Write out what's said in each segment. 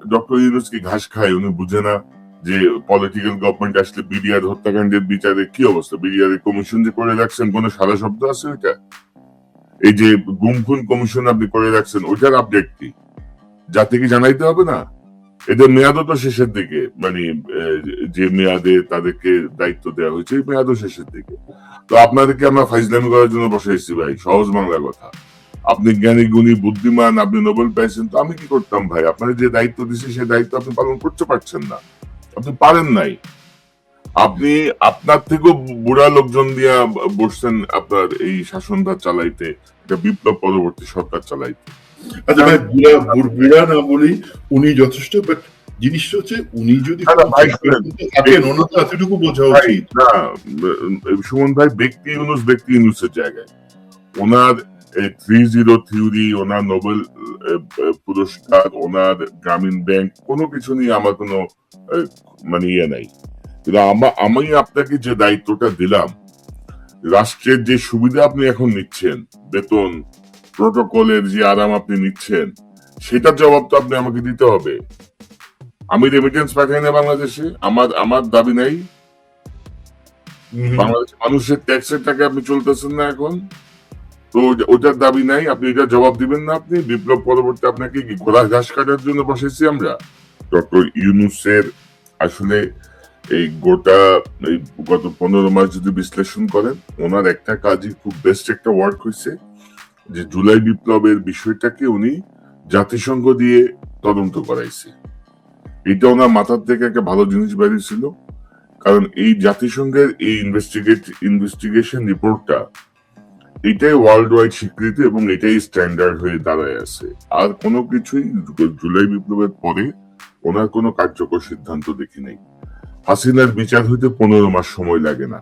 Doctor Yunus কি ঘাস খায়, উনি বুঝে না যে পলিটিক্যাল গভর্নমেন্ট আসলে বিডিআর হত্যাকাণ্ডের বিচারে কি অবস্থা? বিডিআর কমিশন যে করে রাখছেন, কোনো সারা শব্দ আছে ওইটা? এই যে গুম খুন কমিশন আপনি করে রাখছেন, ওইটার আপডেট কি? জাতিকে জানাইতে হবে না? এদের মেয়াদও তো শেষের দিকে মানে যে মেয়াদে তাদেরকে দায়িত্ব দেওয়া হয়েছে মেয়াদও শেষের দিকে। তো আপনাদেরকে আমরা ফাইজলামি করার জন্য বসে এসেছি ভাই, সহজ বাংলা কথা। আপনি জ্ঞানী গুণী বুদ্ধিমান আপনি নোবেল পাইছেন তো আমি কি করতাম ভাই? আপনার যে দায়িত্ব দিছে সেই দায়িত্ব আপনি পালন করতে পারছেন না। আপনি পারেন নাই। আপনি আপনার থেকেও বুড়া লোকজন দিয়া বসছেন আপনার এই শাসনভার চালাইতে একটা বিপ্লব পরবর্তী সরকার চালাইতে। আচ্ছা ভাই বুড়া বুড়া না বলি উনি যথেষ্ট বাট জিনিসটা হচ্ছে উনি যদি এতটুকু বোঝা উচিত। না সুমন ভাই ব্যক্তি ইউনুস ব্যক্তি ইউনুসের জায়গায়। ওনার থ্রি জিরো থিওরি ওনার নোবেল পুরস্কার ওনার গ্রামীণ ব্যাংক কোনো কিছু নিয়ে আমার কোনো মানে ইয়ে নাই। কিন্তু আমা- আপনাকে যে দায়িত্বটা দিলাম রাষ্ট্রের যে সুবিধা আপনি এখন নিচ্ছেন বেতন প্রোটোকলের যে আরাম আপনি নিচ্ছেন সেটার জবাব তো আপনি আমাকে দিতে হবে। আমি রেমিটেন্স পাঠাই না বাংলাদেশে আমার আমার দাবি নাই। বাংলাদেশের মানুষের ট্যাক্সের টাকা আপনি চলতেছেন না এখন। তো ওটার দাবি নাই, আপনি এটা জবাব দিবেন না আপনি। বিপ্লব পরবর্তী আপনাকে কি ঘোড়া ঘাস কাটার জন্য বসেছি আমরা? ডক্টর ইউনুসের আসলে এই গোটা, এই গত পনেরো মাস যদি বিশ্লেষণ করেন, ওনার একটা কাজই খুব বেস্ট একটা ওয়ার্ক হয়েছে, যে জুলাই বিপ্লবের বিষয়টাকে উনি জাতিসংঘ দিয়ে তদন্ত করাইছে। এটা ওনার মাথার থেকে একটা ভালো জিনিস বেরিয়েছিল, কারণ এই জাতিসংঘের এই ইনভেস্টিগেট ইনভেস্টিগেশন রিপোর্টটা এটাই ওয়ার্ল্ড ওয়াইড স্বীকৃতি এবং এটাই স্ট্যান্ডার্ড হয়ে দাঁড়ায় আছে। আর কোনো কিছুই জুলাই বিপ্লবের পরে ওনার কোনো কার্যকর সিদ্ধান্ত দেখি নাই। হাসিনার বিচার হইতে পনেরো মাস সময় লাগে না।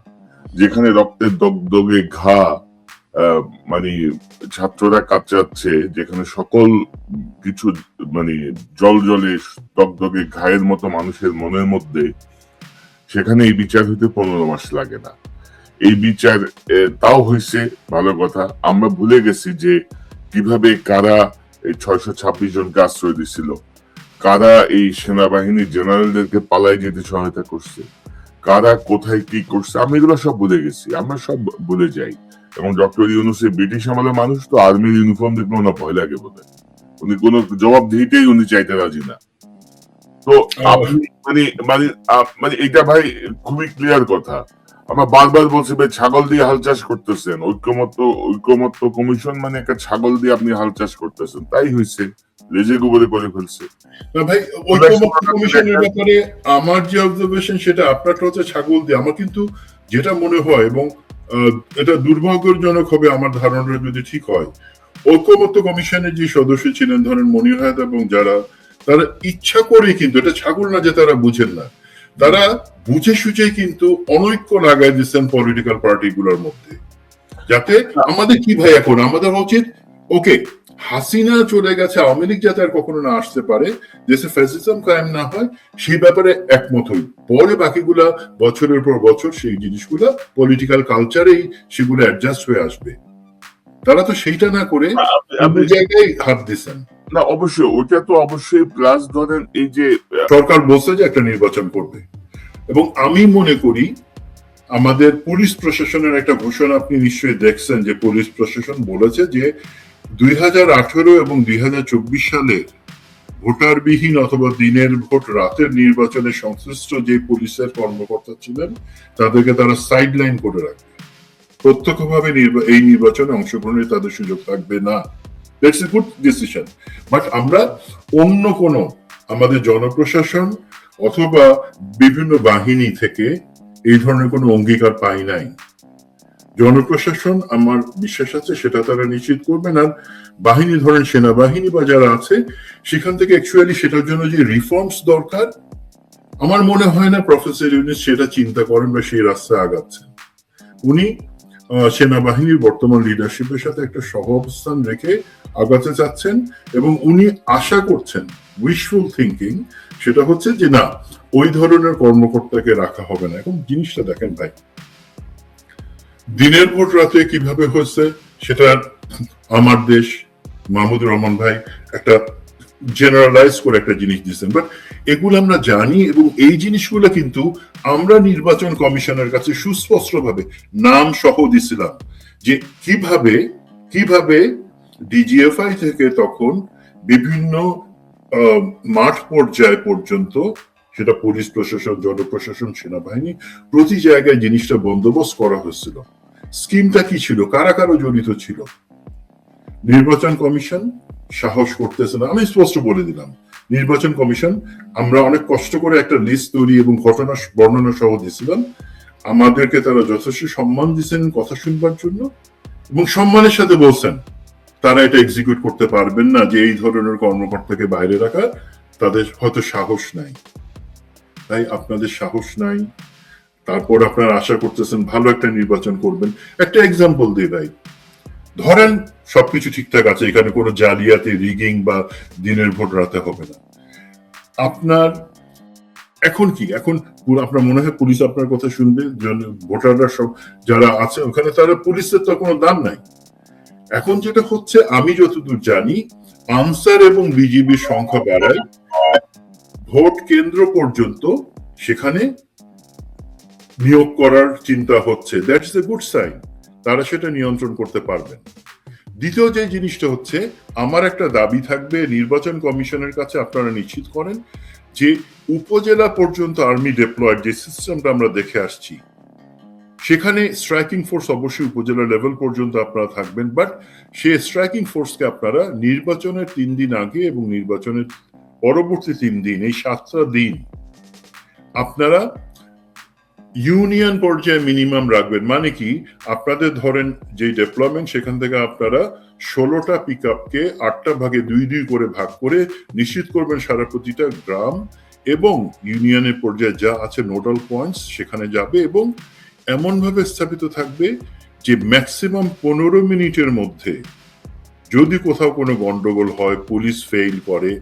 যেখানে রক্তের দগদগে ঘা মানে ছাত্ররা কাঁচাচ্ছে যেখানে সকল কিছু মানে জল জলে দগদগে ঘায়ের মতো মানুষের মনের মধ্যে, সেখানে এই বিচার হইতে পনেরো মাস লাগে না। এই বিচার তাও হয়েছে ভালো কথা। আমরা ভুলে গেছি যে কীভাবে কারা এই ছয়শো ছাব্বিশ জনকে আশ্রয় দিছিল। কারা এই সেনাবাহিনীর জেনারেলদেরকে পালায় যেতে সহায়তা করছে? কারা কোথায় কি করছে? আমি এগুলো সব ভুলে গেছি। আমরা সব ভুলে যাই। এবং ডক্টর ইউনুসের ব্রিটিশ আমলের মানুষ তো আর্মির ইউনিফর্ম দেখলে ওনার ভয় লাগে বলে উনি কোনো জবাব দিতেই উনি চাইতে রাজি না। তো আপনি মানে মানে মানে এটা ভাই খুবই ক্লিয়ার কথা। আমরা বারবার বলছি ভাই ছাগল দিয়ে হাল চাষ করতেছেন। ঐক্যমত্য ঐক্যমত্য কমিশন মানে একটা ছাগল দিয়ে আপনি হাল চাষ করতেছেন। তাই হয়েছে লেজে গোবরে করে ফেলছে। না ভাই ঐক্যমত্য কমিশনের ব্যাপারে আমার যে অবজারভেশন সেটা আপনারটা হচ্ছে ছাগল দিয়ে। আমার কিন্তু যেটা মনে হয় এবং এটা দুর্ভাগ্যজনক হবে আমার ধারণাটা যদি ঠিক হয় ঐক্যমত্য কমিশনের যে সদস্য ছিলেন ধরেন মনির হায়াত এবং যারা তারা ইচ্ছা করে কিন্তু এটা ছাগল না যে তারা বুঝেন না। তারা বুঝে সুঝে কিন্তু অনৈক্য লাগাই দিচ্ছেন পলিটিক্যাল পার্টি গুলোর মধ্যে। যাতে আমাদের কি ভাই এখন? আমাদের উচিত ওকে হাসিনা চলে গেছে আওয়ামী লীগ যাতে আর কখনো না আসতে পারে দেশে ফ্যাসিজম কায়েম না হয় সেই ব্যাপারে একমত হই। পরে বাকিগুলা বছরের পর বছর সেই জিনিসগুলা পলিটিক্যাল কালচারেই সেগুলো অ্যাডজাস্ট হয়ে আসবে। তারা তো সেইটা না করে জায়গায় হাত দিচ্ছেন। না, অবশ্যই, ওটা তো অবশ্যই প্লাস ধরেন এই যে সরকার বলছে যে একটা নির্বাচন করবে। এবং আমি মনে করি আমাদের পুলিশ প্রশাসনের একটা ঘোষণা আপনি নিশ্চয়ই দেখছেন যে পুলিশ প্রশাসন বলেছে যে দুই হাজার আঠেরো এবং দুই হাজার চব্বিশ সালের ভোটারবিহীন অথবা দিনের ভোট রাতের নির্বাচনে সংশ্লিষ্ট যে পুলিশের কর্মকর্তা ছিলেন, তাদেরকে তারা সাইড লাইন করে রাখবে। প্রত্যক্ষভাবে এই নির্বাচনে অংশগ্রহণের তাদের সুযোগ থাকবে না। That's a good decision but আমরা অন্য কোনো আমাদের জনপ্রশাসন অথবা বিভিন্ন বাহিনী থেকে এই ধরনের কোনো অঙ্গীকার পাই নাই। জনপ্রশাসন আমার বিশ্বাস আছে সেটা তারা নিশ্চিত করবেন। আর বাহিনী ধরেন সেনাবাহিনী বা যারা আছে, সেখান থেকে অ্যাকচুয়ালি সেটার জন্য যে রিফর্মস দরকার, আমার মনে হয় না প্রফেসর ইউনিস সেটা চিন্তা করেন বা সেই রাস্তায় আগাচ্ছেন। উনি সেনাবাহিনীর বর্তমান লিডারশিপের সাথে একটা সহ অবস্থান রেখে আগাতে চাচ্ছেন এবং উনি আশা করছেন উইশফুল থিঙ্কিং সেটা হচ্ছে যে না, ওই ধরনের কর্মকর্তাকে রাখা হবে না। এখন জিনিসটা দেখেন ভাই, দিনের ভোট রাতে কীভাবে হয়েছে সেটা আমার দেশ, মাহমুদুর রহমান ভাই একটা জেনারেলাইজ করে একটা জিনিস দিচ্ছেন বাট এগুলো আমরা জানি এবং এই জিনিসগুলো কিন্তু আমরা নির্বাচন কমিশনের কাছে সুস্পষ্টভাবে নাম সহ দিছিলাম যে কীভাবে কীভাবে ডিজিএফআই থেকে তখন বিভিন্ন মাঠ পর্যায় পর্যন্ত, সেটা পুলিশ প্রশাসন, জনপ্রশাসন, সেনাবাহিনী, প্রতি জায়গায় জিনিসটা বন্দোবস্ত করা হয়েছিল। স্কিমটা কি ছিল? কারা কারও জড়িত ছিল? নির্বাচন কমিশন সাহস করতেছে না। আমি স্পষ্ট বলে দিলাম, নির্বাচন কমিশন, আমরা অনেক কষ্ট করে একটা লিস্ট তৈরি এবং ঘটনা বর্ণনা সহ দিয়েছিলাম। আমাদেরকে তারা যথেষ্ট সম্মান দিচ্ছেন কথা শুনবার জন্য এবং সম্মানের সাথে বলছেন, তারা এটা এক্সিকিউট করতে পারবেন না যে এই ধরনের কর্মকর্তাকে বাইরে রাখা তাদের হয়তো সাহস নাই। তাই আপনাদের সাহস নাই। তারপর আপনারা আশা করতেছেন ভালো একটা নির্বাচন করবেন। একটা এক্সাম্পল দিই। ভাই ধরেন সবকিছু ঠিকঠাক আছে, এখানে কোনো জালিয়াতি রিগিং বা দিনের ভোট রাতে হবে না। আপনার, এখন কি? এখন আপনার মনে হয় পুলিশ আপনার কথা শুনবে ভোটাররা সব যারা আছে ওখানে তারা পুলিশের তো কোনো দাম নাই। এখন যেটা হচ্ছে, আমি যতদূর জানি, আনসার এবং বিজিবির সংখ্যা বাড়ায়, ভোট কেন্দ্র পর্যন্ত সেখানে নিয়োগ করার চিন্তা হচ্ছে। দ্যাটস এ গুড সাইন তারা সেটা নিয়ন্ত্রণ করতে পারবেন। দ্বিতীয় যে জিনিসটা হচ্ছে, আমার একটা দাবি থাকবে, নির্বাচন কমিশনের কাছে আপনারা নিশ্চিত করেন যে উপজেলা পর্যন্ত আর্মি ডেপ্লয়েড যে সিস্টেমটা আমরা দেখে আসছি, সেখানে স্ট্রাইকিং ফোর্স অবশ্যই উপজেলা লেভেল পর্যন্ত আপনারা থাকবেন বাট সে স্ট্রাইকিং ফোর্সকে আপনারা নির্বাচনের তিন দিন আগে এবং নির্বাচনের পরবর্তী তিন দিন, এই সাতটা দিন, আপনারা ইউনিয়ন পর্যায়ে মিনিমাম রাখবেন। মানে কি? আপনাদের ধরেন যে ডেভেলপমেন্ট সেখান থেকে আপনারা ষোলোটা পিক আপকে আটটা ভাগে দুই দুই করে ভাগ করে নিশ্চিত করবেন সারা প্রতিটা গ্রাম এবং ইউনিয়নের পর্যায়ে যা আছে নোডাল পয়েন্টস সেখানে যাবে এবং এমনভাবে স্থাপিত থাকবে যে ম্যাক্সিমাম পনেরো মিনিটের মধ্যে যদি কোথাও কোনো গন্ডগোল হয় পুলিশ ফেইল করে,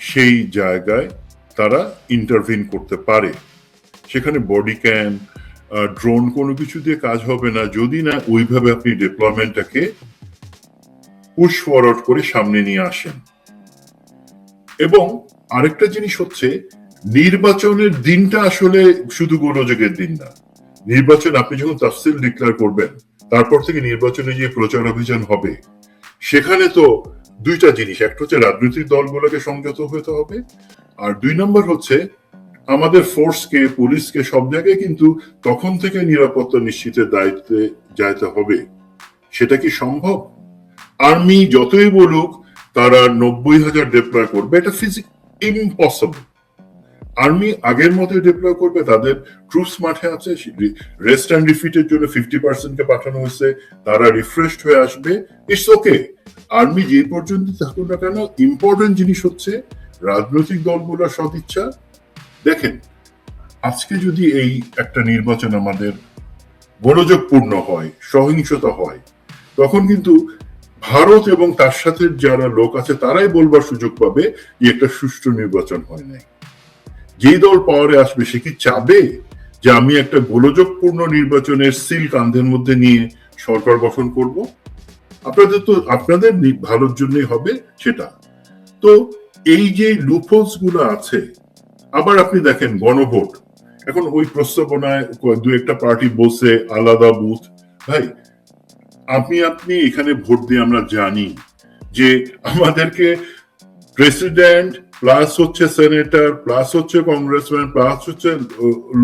সেই জায়গায় তারা ইন্টারভিন করতে পারে। সেখানে বডি ক্যাম ড্রোন কোনো কিছু দিয়ে কাজ হবে না। যদি না, ওইভাবে আপনি ডিপ্লয়মেন্টটাকে পুশ ফরওয়ার্ড করে সামনে নিয়ে আসেন। এবং আরেকটা জিনিস হচ্ছে, নির্বাচনের দিনটা আসলে শুধু গোলযোগের দিন না। নির্বাচন, আপনি যখন তাফসিল ডিক্লেয়ার করবেন, তারপর থেকে নির্বাচনে যে প্রচার অভিযান হবে, সেখানে তো দুইটা জিনিস। একটা হচ্ছে রাজনৈতিক দলগুলোকে সংযত হতে হবে, আর দুই নম্বর হচ্ছে আমাদের ফোর্সকে পুলিশকে সব জায়গায় কিন্তু তখন থেকে নিরাপত্তা নিশ্চিতের দায়িত্বে যাইতে হবে। সেটা কি সম্ভব? আর্মি যতই বলুক, তারা নব্বই হাজার ডিপ্লয় করবে। এটা ফিজিক ইম্পসিবল আর্মি আগের মতো ডিপ্লয় করবে। তাদের ট্রুপস মাঠে আছে। রেস্ট অ্যান্ড রিফিটের জন্য ফিফটি পার্সেন্টকে পাঠানো হয়েছে। তারা রিফ্রেশড হয়ে আসবে। ইটস ওকে আর্মি যে পর্যন্ত থাকুক না কেন ইম্পর্টেন্ট জিনিস হচ্ছে রাজনৈতিক দলগুলোর সদিচ্ছা। দেখেন, আজকে যদি এই একটা নির্বাচন আমাদের গোলযোগপূর্ণ হয়, সহিংসতা হয়, তখন কিন্তু ভারত এবং তার সাথে যারা লোক আছে, তারাই বলবার সুযোগ পাবে যে একটা সুষ্ঠু নির্বাচন হয় নাই। যেই দল পাওয়ারে আসবে, সে কি চাবে যে আমি একটা গোলযোগপূর্ণ নির্বাচনের সিল কান্ধের মধ্যে নিয়ে সরকার গঠন করব? আপনাদের তো, আপনাদের ভালোর জন্যই হবে সেটা। তো এই যে লুপোলসগুলো আছে আবার আপনি দেখেন গণভোট। এখন ওই প্রস্তাবনায় দু একটা পার্টি বসে আলাদা বুথ। ভাই, আপনি আপনি এখানে ভোট দিয়ে আমরা জানি যে আমাদেরকে প্রেসিডেন্ট প্লাস হচ্ছে সেনেটর, প্লাস হচ্ছে কংগ্রেসম্যান, প্লাস হচ্ছে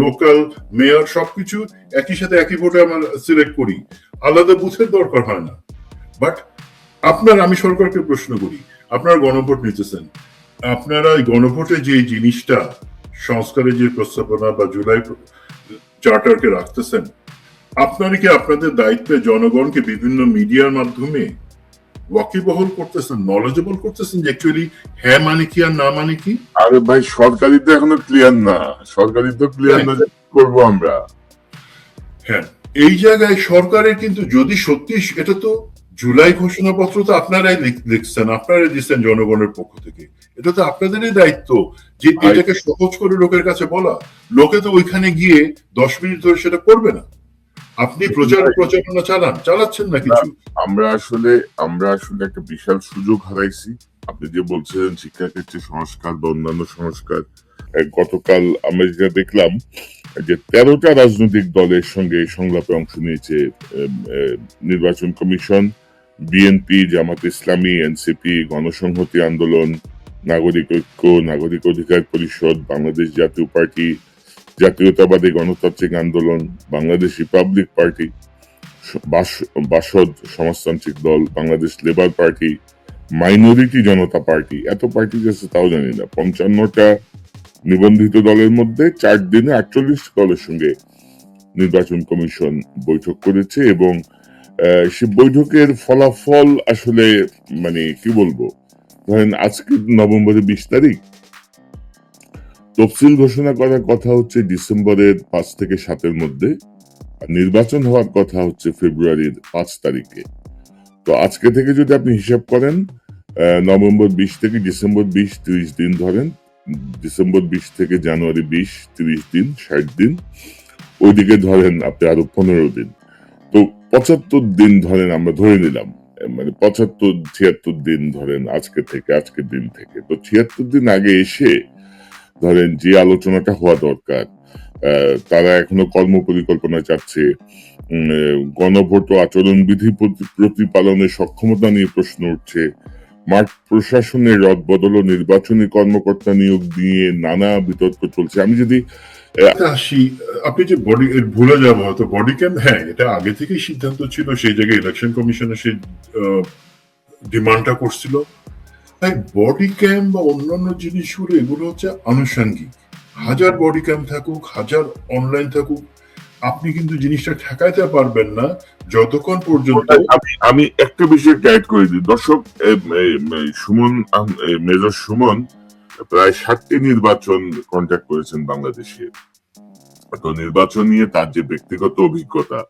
লোকাল মেয়র সবকিছু একই সাথে একই ভোটে আমরা সিলেক্ট করি। আলাদা বুথের দরকার হয় না। বাট আপনার, আমি সরকারকে প্রশ্ন করি, আপনারা গণভোট নিতেছেন। আপনারা গণভোটে যে জিনিসটা সংস্কারের যে প্রস্তাবনা বা জুলাই চার্টারকে রাখতেছেন আপনারা কি আপনাদের দায়িত্বে জনগণকে বিভিন্ন মিডিয়ার মাধ্যমে ওয়াকিবহল করতেছেন নলেজেবল করতেছেন যে অ্যাকচুয়ালি হ্যাঁ মানে কি আর না মানে কি? আরে ভাই সরকারি তো এখনও ক্লিয়ার না। সরকারি তো ক্লিয়ার না করব আমরা। হ্যাঁ এই জায়গায় সরকারের কিন্তু যদি সত্যি এটা তো জুলাই ঘোষণাপত্র তো আপনারাই লিখ- লিখছেন আপনারাই দিচ্ছেন জনগণের পক্ষ থেকে। এটা তো আপনাদেরই দায়িত্ব যে এটাকে সহজ করে লোকের কাছে বলা। লোকে তো ওইখানে গিয়ে দশ মিনিট ধরে সেটা করবে না। আপনি প্রচার প্রচারণা চালান চালাচ্ছেন না কিছু। আমরা আসলে আমরা আসলে একটা বিশাল সুযোগ হারাইছি। আপনি যে বলছিলেন শিক্ষাক্ষেত্রে সংস্কার বা অন্যান্য সংস্কার গতকাল আমরা যেটা দেখলাম যে তেরোটা রাজনৈতিক দলের সঙ্গে সংলাপে অংশ নিয়েছে নির্বাচন commission BNP Jamaat Islami NCP গণসংহতি আন্দোলন নাগরিক ঐক্য, নাগরিক অধিকার পরিষদ, বাংলাদেশ জাতীয় পার্টি, জাতীয়তাবাদী গণতান্ত্রিক আন্দোলন, বাংলাদেশ রিপাবলিক পার্টি বাসদ সমাজতান্ত্রিক দল, Bangladesh labour party, minority Janata party. এত পার্টি আছে তাও জানি না। পঞ্চান্নটা নিবন্ধিত দলের মধ্যে চার দিনে আটচল্লিশ দলের সঙ্গে নির্বাচন কমিশন বৈঠক করেছে এবং সে বৈঠকের ফলাফল আসলে মানে কি বলব? ধরেন আজকে নভেম্বরের বিশ তারিখ, তফসিল ঘোষণা করার কথা হচ্ছে ডিসেম্বরের পাঁচ থেকে সাতের মধ্যে আর নির্বাচন হওয়ার কথা হচ্ছে ফেব্রুয়ারির পাঁচ তারিখে। তো আজকে থেকে যদি আপনি হিসাব করেন নভেম্বর বিশ থেকে ডিসেম্বর বিশ, তিরিশ দিন ধরেন, ডিসেম্বর বিশ থেকে জানুয়ারি বিশ, তিরিশ দিন, ষাট দিন, ওইদিকে ধরেন আপনি আরও পনেরো দিন। তো পঁচাত্তর দিন ধরেন আমরা ধরে নিলাম। মানে পঁচাত্তর, ছিয়াত্তর দিন ধরেন আজকে থেকে, আজকের দিন থেকে। তো ছিয়াত্তর দিন আগে এসে ধরেন যে আলোচনাটা হওয়া দরকার তারা এখনও কর্ম পরিকল্পনা চাচ্ছে গণভোট ও আচরণবিধি প্রতি- প্রতিপালনের সক্ষমতা নিয়ে প্রশ্ন উঠছে মাঠ প্রশাসনের রদবদল ও নির্বাচনী কর্মকর্তা নিয়োগ নিয়ে নানা বিতর্ক চলছে। আমি যদি আসি, আপনি যে বডি ভুলে যাব হয়তো বডি ক্যাম্প হ্যাঁ এটা আগে থেকেই সিদ্ধান্ত ছিল, সেই জায়গায় ইলেকশন কমিশনের সেই ডিমান্ডটা করছিল। তাই বডি ক্যাম্প বা অন্যান্য জিনিসগুলো, এগুলো হচ্ছে আনুষঙ্গিক। হাজার বডি ক্যাম্প থাকুক, হাজার অনলাইন থাকুক আপনি কিন্তু জিনিসটা ঠেকাইতে পারবেন না যতক্ষণ পর্যন্ত আমি আমি একটা বিষয় গাইড করে দিই। দর্শক সুমন মেজর সুমন প্রায় ষাটটি নির্বাচন কন্ট্যাক্ট করেছেন বাংলাদেশে। তো নির্বাচন নিয়ে তার যে ব্যক্তিগত অভিজ্ঞতা,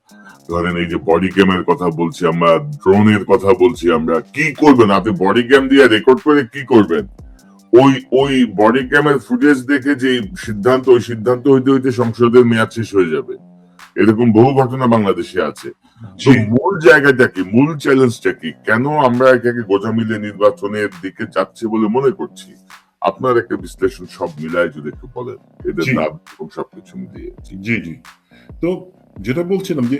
ধরেন এই যে বডি ক্যামের কথা বলছি আমরা ড্রোনের কথা বলছি আমরা, কি করবেন? আপনি বডি ক্যাম দিয়ে রেকর্ড করে কি করবেন? ওই ওই বডি ক্যামের ফুটেজ দেখে যে সিদ্ধান্ত, ওই সিদ্ধান্ত হইতে হইতে সংসদের মেয়াদ শেষ হয়ে যাবে। এরকম বহু ঘটনা বাংলাদেশে আছে। মূল জায়গাটা কি? মূল চ্যালেঞ্জটা কি? কেন আমরা এটাকে গোজা মিলে নির্বাচনের দিকে যাচ্ছে বলে মনে করছি? আপনার একটা বিশ্লেষণ সব মিলায় যদি একটু বলেন। এদের। লাভ এবং সবকিছু মিলিয়ে। জি। জি। জি তো যেটা বলছিলাম যে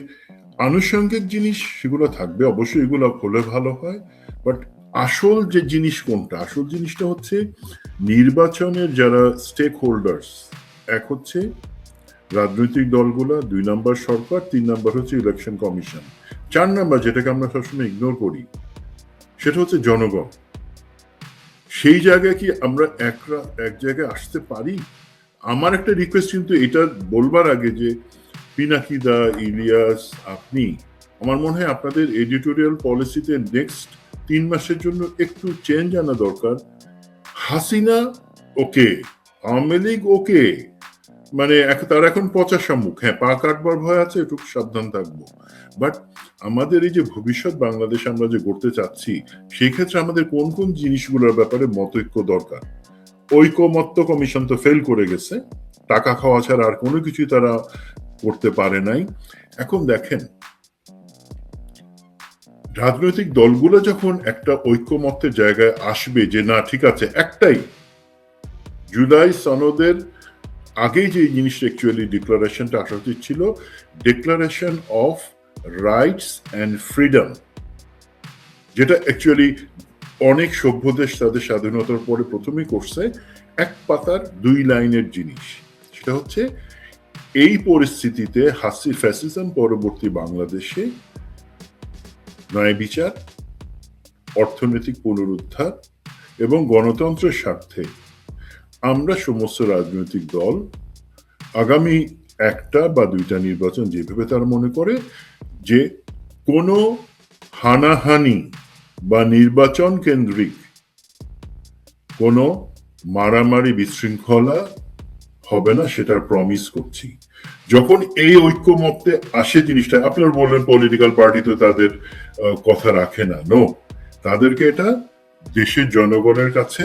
আনুষঙ্গিক জিনিস সেগুলো থাকবে অবশ্যই এগুলো হলে ভালো হয়। বাট আসল যে জিনিস কোনটা? আসল জিনিসটা হচ্ছে নির্বাচনের যারা স্টেক হোল্ডার্স এক হচ্ছে রাজনৈতিক দলগুলো, দুই নাম্বার সরকার, তিন নাম্বার হচ্ছে ইলেকশন কমিশন চার নাম্বার যেটাকে আমরা সবসময় ইগনোর করি, সেটা হচ্ছে জনগণ। সেই জায়গায় কি আমরা একরা, এক জায়গায় আসতে পারি? আমার একটা রিকোয়েস্ট কিন্তু এটা বলবার আগে যে, পিনাকিদা, ইলিয়াস, আপনি, আমার মনে হয় আপনাদের এডিটোরিয়াল পলিসিতে নেক্সট তিন মাসের জন্য একটু চেঞ্জ আনা দরকার। হাসিনা ওকে আওয়ামী লীগ ওকে মানে তার এখন পচা সম্মুখ। হ্যাঁ পা কাটবার ভয় আছে একটু সাবধান থাকব। বাট আমাদের এই যে ভবিষ্যৎ বাংলাদেশ আমরা যে গড়তে চাচ্ছি, সেই ক্ষেত্রে আমাদের কোন কোন জিনিসগুলোর ব্যাপারে মতৈক্য দরকার? ঐকমত্য কমিশন তো ফেল করে গেছে। টাকা খাওয়া ছাড়া আর কোনো কিছুই তারা করতে পারে নাই। এখন দেখেন, রাজনৈতিক দলগুলো যখন একটা ঐক্যমত্যের জায়গায় আসবে যে, না, ঠিক আছে, একটাই। জুলাই সনদের আগে যে জিনিসটা অ্যাকচুয়ালি ডিক্লারেশনটা আসা উচিত ছিল declaration of rights and freedom যেটা অ্যাকচুয়ালি অনেক সভ্য দেশ তাদের স্বাধীনতার পরে প্রথমেই করছে, এক পাতার দুই লাইনের জিনিস। সেটা হচ্ছে, এই পরিস্থিতিতে হাসি ফ্যাসিজম পরবর্তী বাংলাদেশে ন্যায় বিচার, অর্থনৈতিক পুনরুদ্ধার এবং গণতন্ত্রের স্বার্থে আমরা সমস্ত রাজনৈতিক দল আগামী একটা বা দুইটা নির্বাচন যেভাবে তারা মনে করে, যে কোনো হানাহানি বা নির্বাচন কেন্দ্রিক কোনো মারামারি বিশৃঙ্খলা হবে না সেটার প্রমিস করছি। যখন এই ঐক্যমত্যে আসে জিনিসটা, আপনার বললেন পলিটিক্যাল পার্টি তো তাদের কথা রাখে না নো তাদেরকে এটা দেশের জনগণের কাছে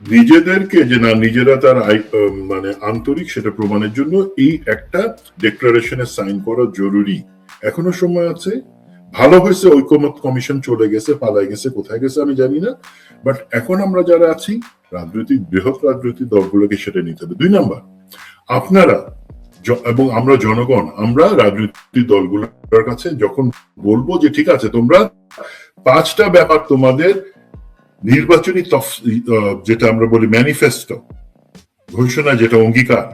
নিজেদেরকে যে না, নিজেরা তার মানে আন্তরিক সেটা প্রমাণের জন্য এই একটা ডিক্লারেশনে সাইন করা জরুরি। এখনও সময় আছে। ভালো হয়েছে ঐকমত কমিশন চলে গেছে, পালাই গেছে, কোথায় গেছে আমি জানি না। বাট এখন আমরা যারা আছি, রাজনৈতিক, বৃহৎ রাজনৈতিক দলগুলোকে সেটা নিতে হবে। দুই নাম্বার, আপনারা এবং আমরা জনগণ, আমরা রাজনৈতিক দলগুলোর কাছে যখন বলব যে, ঠিক আছে, তোমরা পাঁচটা ব্যাপার তোমাদের নির্বাচনী যেটা আমরা বলি ম্যানিফেস্টো ঘোষণা যেটা অঙ্গীকার,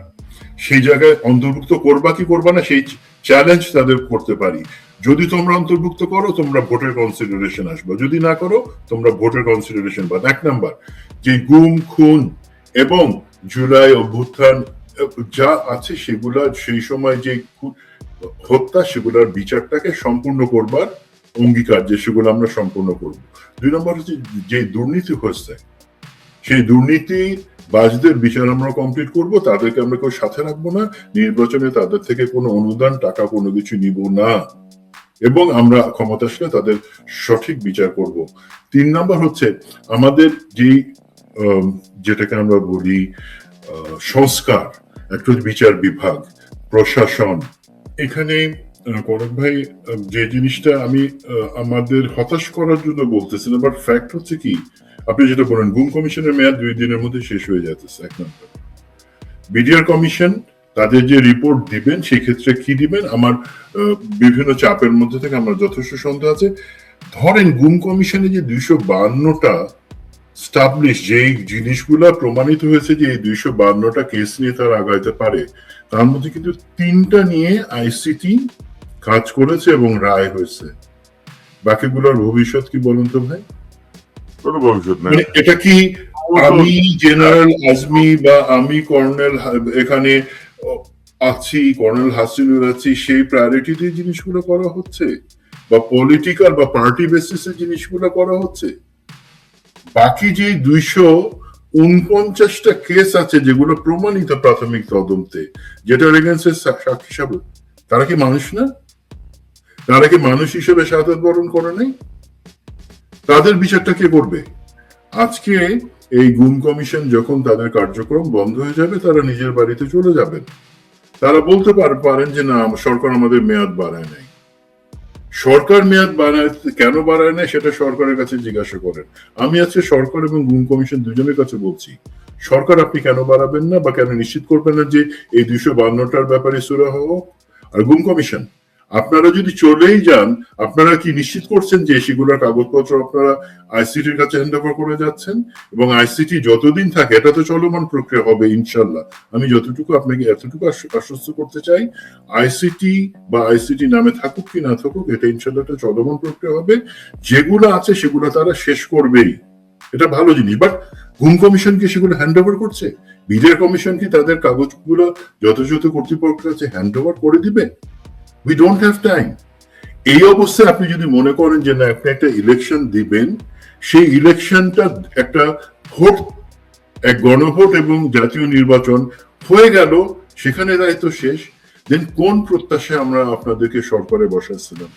সেই জায়গায় অন্তর্ভুক্ত করবা কি করবা না, সেই চ্যালেঞ্জ তাদের করতে পারি। যদি তোমরা অন্তর্ভুক্ত করো, তোমরা ভোটের কনসিডারেশন আসবে। যদি না করো, তোমরা ভোটের কনসিডারেশন বাদ। এক নাম্বার, যে গুম, খুন এবং জুলাই অভ্যুত্থান যা আছে সেগুলা, সেই সময় যে হত্যা, সেগুলার বিচারটাকে সম্পূর্ণ করবার অঙ্গীকার যে সেগুলো আমরা সম্পূর্ণ করব। দুই নম্বর হচ্ছে যে দুর্নীতি হচ্ছে, সেই দুর্নীতি বাজদের বিচার আমরা কমপ্লিট করব, তাদেরকে আমরা কেউ সাথে রাখব না, নির্বাচনে তাদের থেকে কোনো অনুদান, টাকা কোনো কিছু নিব না। এবং আমরা ক্ষমতা আসলে তাদের সঠিক বিচার করব। তিন নাম্বার হচ্ছে আমাদের যে যেটাকে আমরা বলি সংস্কার, একটা বিচার বিভাগ, প্রশাসন। এখানে করক ভাই যে জিনিসটা আমি আমাদের হতাশ করার জন্য বলতেছি না বাট ফ্যাক্ট হচ্ছে কি, আপনি যেটা বলেন, গুম কমিশনের মেয়াদ দুই দিনের মধ্যে শেষ হয়ে যাচ্ছে এক নম্বর। বিডিআর কমিশন তাদের যে রিপোর্ট দিবেন, সেই ক্ষেত্রে কি দিবেন? আমার বিভিন্ন চাপের মধ্যে থেকে আমার যথেষ্ট সন্দেহ আছে। ধরেন গুম কমিশনে যে দুইশো বান্নটা স্টাবলিশ যেই জিনিসগুলা প্রমাণিত হয়েছে যে এই দুইশো বান্নটা কেস নিয়ে তারা আগাইতে পারে, তার মধ্যে কিন্তু তিনটা নিয়ে আইসিটি কাজ করেছে এবং রায় হয়েছে। বাকিগুলোর ভবিষ্যৎ কি বলুন তো ভাই? কোনো ভবিষ্যৎ নাই। মানে এটা কি আমি জেনারেল আজমি বা আমি কর্নেল এখানে আছি কর্নেল হাসিনুর আছি সেই প্রায়োরিটিতে জিনিসগুলো করা হচ্ছে? বা পলিটিক্যাল বা পার্টি বেসিসে জিনিসগুলো করা হচ্ছে? বাকি যে দুইশো উনপঞ্চাশটা কেস আছে যেগুলো প্রমাণিত প্রাথমিক তদন্তে যেটা রেগেন্সের সাক্ষী সাবল তারা কি মানুষ না? তারা কি মানুষ হিসেবে সাদত বরণ করে নাই? তাদের বিচারটা কে করবে? আজকে এই গুম কমিশন যখন তাদের কার্যক্রম বন্ধ হয়ে যাবে, তারা নিজের বাড়িতে চলে যাবেন। তারা বলতে পারেন যে না, সরকার আমাদের মেয়াদ বাড়ায় নাই। সরকার মেয়াদ বাড়ায়, কেন বাড়ায় নাই সেটা সরকারের কাছে জিজ্ঞাসা করেন। আমি আজকে সরকার এবং গুম কমিশন দুজনের কাছে বলছি, সরকার আপনি কেন বাড়াবেন না বা কেন নিশ্চিত করবেন না যে এই দুইশো বান্নটার ব্যাপারে সুরা হোক? আর গুম কমিশন? আপনারা যদি চলেই যান, আপনারা কি নিশ্চিত করছেন যে সেগুলোর কাগজপত্র আপনারা আইসিটির কাছে হ্যান্ড ওভার করে যাচ্ছেন? এবং আইসিটি যতদিন থাকে, এটা তো চলমান প্রক্রিয়া হবে ইনশাল্লাহ আমি যতটুকু আপনাকে এতটুকু আশ্বস্ত করতে চাই আইসিটি বা আইসিটি নামে থাকুক কি না থাকুক, এটা ইনশাল্লাহ একটা চলমান প্রক্রিয়া হবে। যেগুলো আছে, সেগুলো তারা শেষ করবেই। এটা ভালো জিনিস। বাট গুম কমিশন কি সেগুলো হ্যান্ড ওভার করছে? বিডিআর কমিশন কি তাদের কাগজগুলো যথাযথ কর্তৃপক্ষের কাছে হ্যান্ড ওভার করে দিবে? উই ডোন্ট হ্যাভ টাইম এই অবস্থায় আপনি যদি মনে করেন যে না, আপনি একটা ইলেকশন দিবেন, সেই ইলেকশনটা একটা ভোট, এক গণভোট এবং জাতীয় নির্বাচন হয়ে গেল, সেখানে দায়িত্ব শেষ দেন কোন প্রত্যাশায় আমরা আপনাদেরকে সরকারে বসাচ্ছিলাম?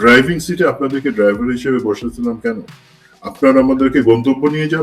ড্রাইভিং সিটে আপনাদেরকে ড্রাইভার হিসেবে বসাচ্ছিলাম কেন? আপনারা আমাদেরকে গন্তব্য নিয়ে যাবেন?